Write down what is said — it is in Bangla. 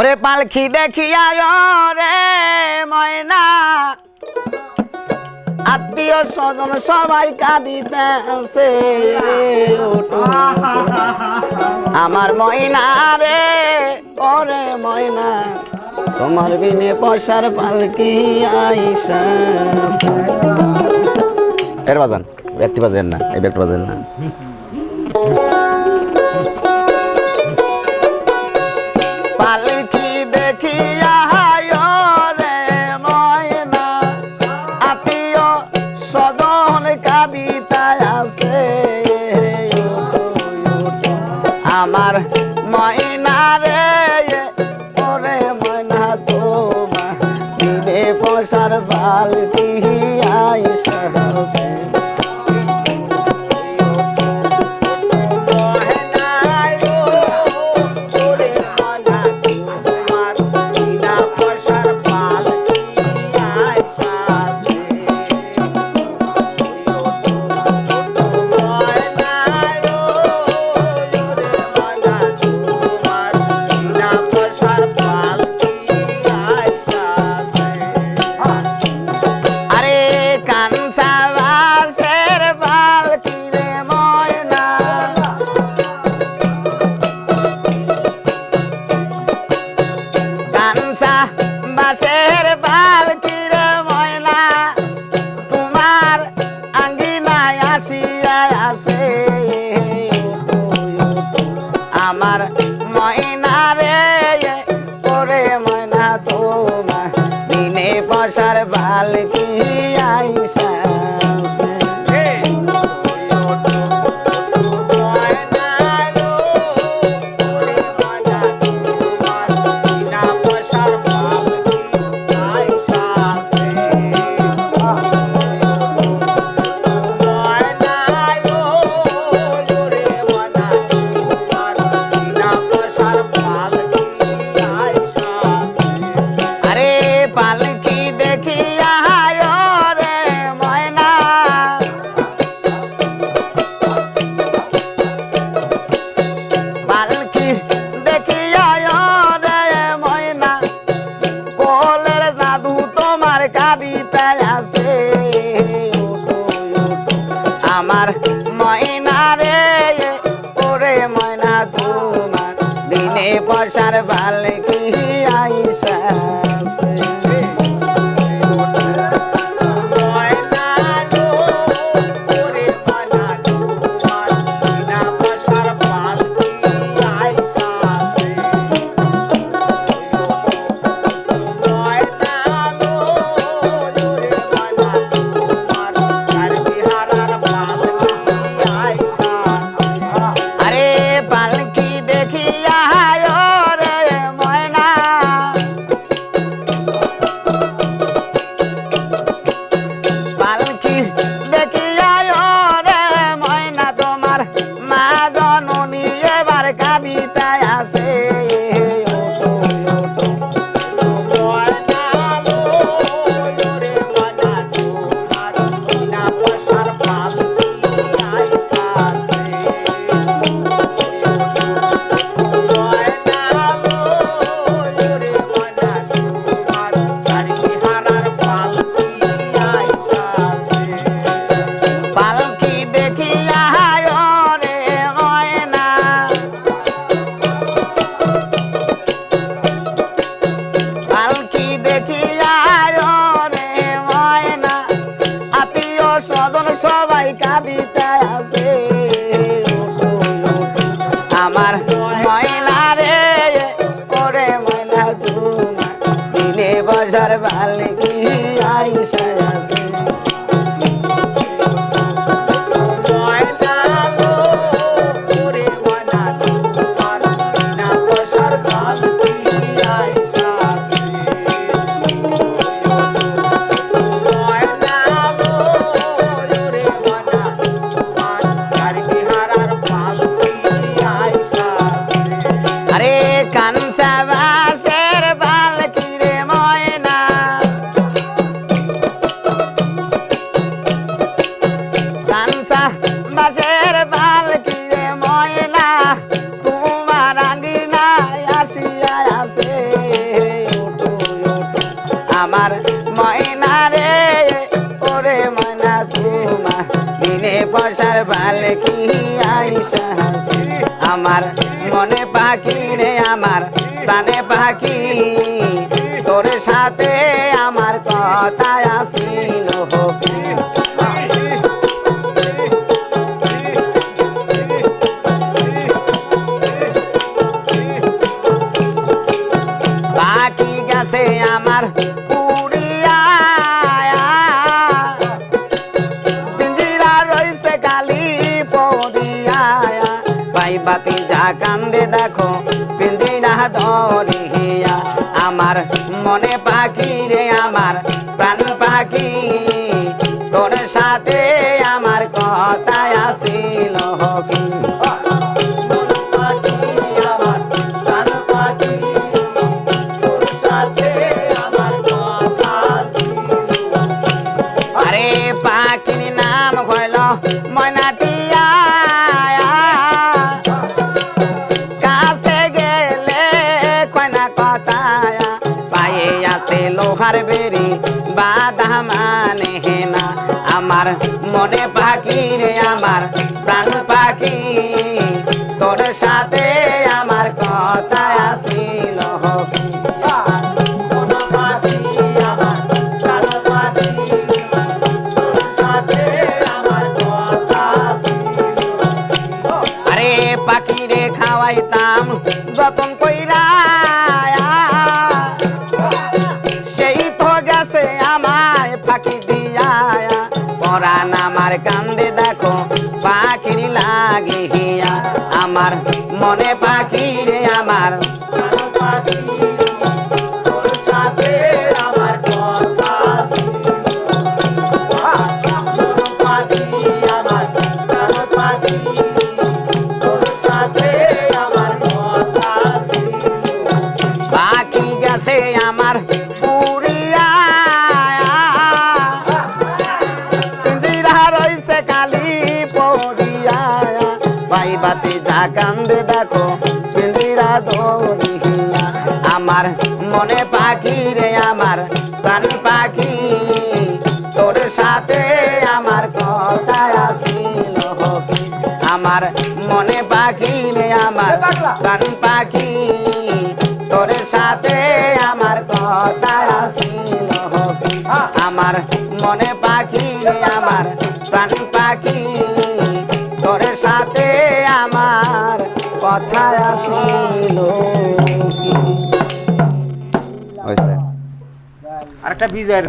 ওরে পালকি দেখিয়া রে ময়না। আত্মীয় স্বজন সবাই কাঁদিতেছে। আমার ময়না রে, ওরে ময়না। তোমার বিনে পয়সার পালকি আইসা। এর বাজান ব্যাগটি বাজেন না, এই ব্যাগটি বাজেন না। পয়সার বাসের বালতি রে ময়না, তোমার আঙ্গিনায় আসিয়া আছে। আমার ময়না রে, ওরে ময়না তোমার, দিনে পয়সার বালকি আইসা তোমার আছে আমার ময়না রে ওরে ময়না তোমার দিনে পয়সার বালকি আইসা দিলে বাজার বালকি আইসা আছে আরে আমার ময়না রে। ওরে ময়না তোমা, দিনে বসার বালে কি আইসা আমার মনে পাখি রে, আমার প্রাণে পাখি। তোর সাথে আমার কথায় আস। বাতি যা কান্দে দেখো পিঞ্জিরা হিয়া। আমার মনে পাখি রে, আমার প্রাণ পাখি। তোর সাথে বাধা মানে না। আমার মনে পাখি রে আমার প্রাণ পাখি আমায় ফাঁকি দিয়া পরান আমার কান্দে দেখো পাখির লাগে হিয়া আমার কান্দে দেখো পিঞ্জিরা দৌড়িয়া আমার মনে পাখি রে, আমার প্রাণ পাখি। তোর সাথে আমার কথা আসিল আমার মনে পাখি রে, আমার প্রাণ পাখি। তোর সাথে আমার কথা আসিল আমার মনে পাখি রে, আমার প্রাণ পাখি। তোর সাথে আমার কথা আসিল আরেকটা ভিজায়